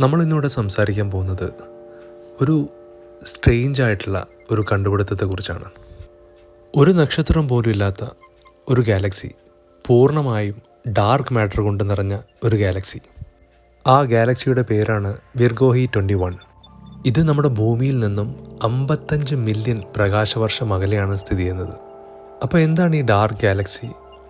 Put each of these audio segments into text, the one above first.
നമ്മൾ ഇന്നിവിടെ സംസാരിക്കാൻ പോകുന്നത് ഒരു സ്ട്രേഞ്ച് ആയിട്ടുള്ള ഒരു കണ്ടുപിടുത്തത്തെക്കുറിച്ചാണ്. ഒരു നക്ഷത്രം പോലും ഇല്ലാത്ത ഒരു ഗാലക്സി പൂർണമായും ഡാർക്ക് മാറ്റർ കൊണ്ട് നിറഞ്ഞ ഒരു ഗാലക്സി. ആ ഗാലക്സിയുടെ പേരാണ് വിർഗോഹി ട്വന്റി വൺ. ഇത് നമ്മുടെ ഭൂമിയിൽ നിന്നും അമ്പത്തഞ്ച് മില്യൺ പ്രകാശവർഷം അകലെയാണ് സ്ഥിതി ചെയ്യുന്നത്. അപ്പോൾ എന്താണ് ഈ ഡാർക്ക് ഗാലക്സി?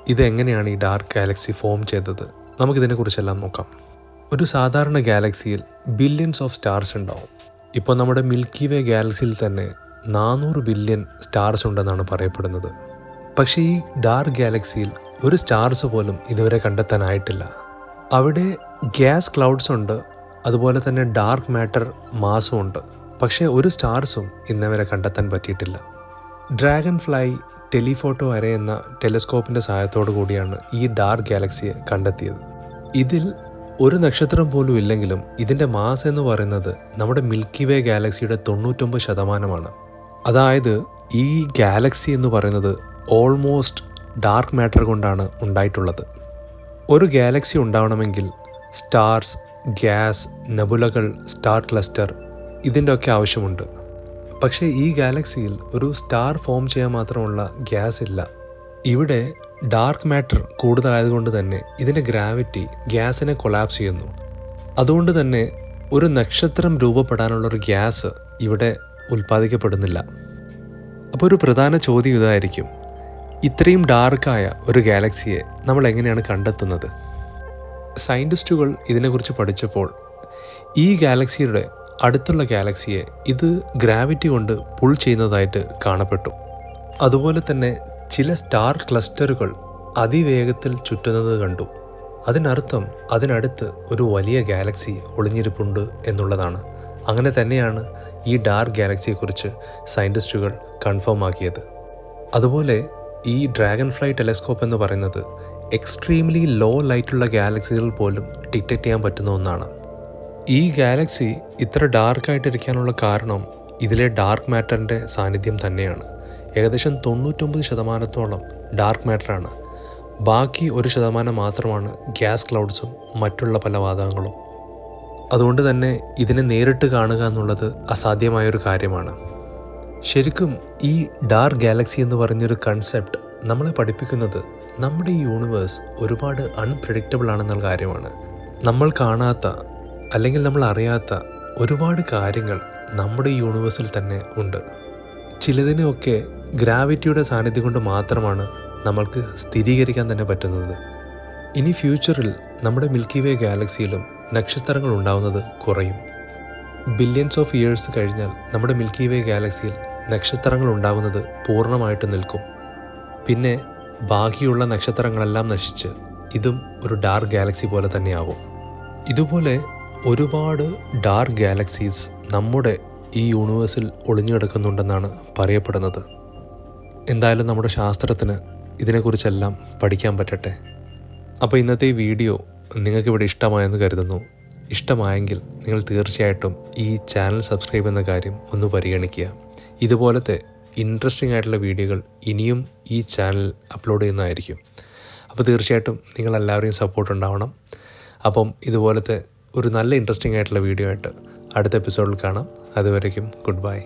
ഇത് എങ്ങനെയാണ് ഈ ഡാർക്ക് ഗാലക്സി ഫോം ചെയ്തത്? നമുക്കിതിനെക്കുറിച്ചെല്ലാം നോക്കാം. ഒരു സാധാരണ ഗാലക്സിയിൽ ബില്യൻസ് ഓഫ് സ്റ്റാർസ് ഉണ്ടാവും. ഇപ്പോൾ നമ്മുടെ മിൽക്കി വേ ഗാലക്സിയിൽ തന്നെ നാനൂറ് ബില്യൺ സ്റ്റാർസ് ഉണ്ടെന്നാണ് പറയപ്പെടുന്നത്. പക്ഷേ ഈ ഡാർക്ക് ഗാലക്സിയിൽ ഒരു സ്റ്റാർസ് പോലും ഇതുവരെ കണ്ടെത്താനായിട്ടില്ല. അവിടെ ഗ്യാസ് ക്ലൗഡ്സ് ഉണ്ട് അതുപോലെ തന്നെ ഡാർക്ക് മാറ്റർ മാസും ഉണ്ട്. പക്ഷേ ഒരു സ്റ്റാർസും ഇന്നവരെ കണ്ടെത്താൻ പറ്റിയിട്ടില്ല. ഡ്രാഗൺ ഫ്ലൈ ടെലിഫോട്ടോ അരേ എന്ന ടെലിസ്കോപ്പിന്റെ സഹായത്തോടു കൂടിയാണ് ഈ ഡാർക്ക് ഗാലക്സിയെ കണ്ടെത്തിയത്. ഇതിൽ ഒരു നക്ഷത്രം പോലും ഇല്ലെങ്കിലും ഇതിന്റെ മാസ് എന്ന് പറയുന്നത് നമ്മുടെ മിൽക്കി വേ ഗാലക്സിയുടെ തൊണ്ണൂറ്റൊമ്പത് ശതമാനമാണ്. അതായത് ഈ ഗാലക്സി എന്ന് പറയുന്നത് ഓൾമോസ്റ്റ് ഡാർക്ക് മാറ്റർ കൊണ്ടാണ് ഉണ്ടായിട്ടുള്ളത്. ഒരു ഗാലക്സി ഉണ്ടാവണമെങ്കിൽ സ്റ്റാർസ് ഗ്യാസ് നബുലകൾ സ്റ്റാർ ക്ലസ്റ്റർ ഇതിന്റെ ഒക്കെ ആവശ്യമുണ്ട്. പക്ഷേ ഈ ഗാലക്സിയിൽ ഒരു സ്റ്റാർ ഫോം ചെയ്യാൻ മാത്രമുള്ള ഗ്യാസ് ഇല്ല. ഇവിടെ ഡാർക്ക് മാറ്റർ കൂടുതലായതുകൊണ്ട് തന്നെ ഇതിന്റെ ഗ്രാവിറ്റി ഗ്യാസിനെ കൊളാപ്സ് ചെയ്യുന്നു. അതുകൊണ്ട് തന്നെ ഒരു നക്ഷത്രം രൂപപ്പെടാനുള്ള ഒരു ഗ്യാസ് ഇവിടെ ഉൽപ്പാദിക്കപ്പെടുന്നില്ല. അപ്പോൾ ഒരു പ്രധാന ചോദ്യം ഇതായിരിക്കും. ഇത്രയും ഡാർക്കായ ഒരു ഗാലക്സിയെ നമ്മൾ എങ്ങനെയാണ് കണ്ടെത്തുന്നത്? സയന്റിസ്റ്റുകൾ ഇതിനെക്കുറിച്ച് പഠിച്ചപ്പോൾ ഈ ഗാലക്സിയുടെ അടുത്തുള്ള ഗാലക്സിയെ ഇത് ഗ്രാവിറ്റി കൊണ്ട് പുൾ ചെയ്യുന്നതായിട്ട് കാണപ്പെട്ടു. അതുപോലെ തന്നെ ചില സ്റ്റാർ ക്ലസ്റ്ററുകൾ അതിവേഗത്തിൽ ചുറ്റുന്നത് കണ്ടു. അതിനർത്ഥം അതിനടുത്ത് ഒരു വലിയ ഗാലക്സി ഒളിഞ്ഞിരിപ്പുണ്ട് എന്നുള്ളതാണ്. അങ്ങനെ തന്നെയാണ് ഈ ഡാർക്ക് ഗാലക്സിയെക്കുറിച്ച് സയന്റിസ്റ്റുകൾ കൺഫേം ആക്കിയത്. അതുപോലെ ഈ ഡ്രാഗൺ ഫ്ലൈ ടെലസ്കോപ്പ് എന്ന് പറയുന്നത് എക്സ്ട്രീംലി ലോ ലൈറ്റുള്ള ഗാലക്സികൾ പോലും ഡിറ്റക്റ്റ് ചെയ്യാൻ പറ്റുന്ന ഒന്നാണ്. ഈ ഗാലക്സി ഇത്ര ഡാർക്കായിട്ടിരിക്കാനുള്ള കാരണം ഇതിലെ ഡാർക്ക് മാറ്ററിന്റെ സാന്നിധ്യം തന്നെയാണ്. ഏകദേശം തൊണ്ണൂറ്റൊമ്പത് ശതമാനത്തോളം ഡാർക്ക് മാറ്ററാണ് ബാക്കി ഒരു ശതമാനം മാത്രമാണ് ഗ്യാസ് ക്ലൗഡ്സും മറ്റുള്ള പല വാതകങ്ങളും. അതുകൊണ്ട് തന്നെ ഇതിനെ നേരിട്ട് കാണുക എന്നുള്ളത് അസാധ്യമായൊരു കാര്യമാണ്. ശരിക്കും ഈ ഡാർക്ക് ഗാലക്സി എന്ന് പറഞ്ഞൊരു കൺസെപ്റ്റ് നമ്മളെ പഠിപ്പിക്കുന്നത് നമ്മുടെ ഈ യൂണിവേഴ്സ് ഒരുപാട് അൺപ്രഡിക്റ്റബിൾ ആണെന്നുള്ള കാര്യമാണ്. നമ്മൾ കാണാത്ത അല്ലെങ്കിൽ നമ്മൾ അറിയാത്ത ഒരുപാട് കാര്യങ്ങൾ നമ്മുടെ യൂണിവേഴ്സിൽ തന്നെ ഉണ്ട്. ചിലതിനെയൊക്കെ ഗ്രാവിറ്റിയുടെ സാന്നിധ്യം കൊണ്ട് മാത്രമാണ് നമ്മൾക്ക് സ്ഥിരീകരിക്കാൻ തന്നെ പറ്റുന്നത്. ഇനി ഫ്യൂച്ചറിൽ നമ്മുടെ മിൽക്കി വേ ഗാലക്സിയിലും നക്ഷത്രങ്ങൾ ഉണ്ടാവുന്നത് കുറയും. ബില്യൻസ് ഓഫ് ഇയേഴ്സ് കഴിഞ്ഞാൽ നമ്മുടെ മിൽക്കി വേ ഗാലക്സിയിൽ നക്ഷത്രങ്ങൾ ഉണ്ടാകുന്നത് പൂർണമായിട്ട് നിൽക്കും. പിന്നെ ബാക്കിയുള്ള നക്ഷത്രങ്ങളെല്ലാം നശിച്ച് ഇതും ഒരു ഡാർക്ക് ഗാലക്സി പോലെ തന്നെയാകും ഇതുപോലെ ഒരുപാട് ഡാർക്ക് ഗാലക്സീസ് നമ്മുടെ ഈ യൂണിവേഴ്സിൽ ഒളിഞ്ഞു കിടക്കുന്നുണ്ടെന്നാണ് പറയപ്പെടുന്നത്. എന്തായാലും നമ്മുടെ ശാസ്ത്രത്തിന് ഇതിനെക്കുറിച്ചെല്ലാം പഠിക്കാൻ പറ്റട്ടെ. അപ്പോൾ ഇന്നത്തെ ഈ വീഡിയോ നിങ്ങൾക്കിവിടെ ഇഷ്ടമായെന്ന് കരുതുന്നു. ഇഷ്ടമായെങ്കിൽ നിങ്ങൾ തീർച്ചയായിട്ടും ഈ ചാനൽ സബ്സ്ക്രൈബ് എന്ന കാര്യം ഒന്ന് പരിഗണിക്കുക. ഇതുപോലത്തെ ഇൻട്രസ്റ്റിംഗ് ആയിട്ടുള്ള വീഡിയോകൾ ഇനിയും ഈ ചാനൽ അപ്ലോഡ് ചെയ്യുന്നതായിരിക്കും. അപ്പോൾ തീർച്ചയായിട്ടും നിങ്ങളെല്ലാവരെയും സപ്പോർട്ട് ഉണ്ടാവണം. അപ്പം ഇതുപോലത്തെ ഒരു നല്ല ഇൻട്രസ്റ്റിംഗ് ആയിട്ടുള്ള വീഡിയോ ആയിട്ട് അടുത്ത എപ്പിസോഡിൽ കാണാം. അതുവരേക്കും ഗുഡ് ബൈ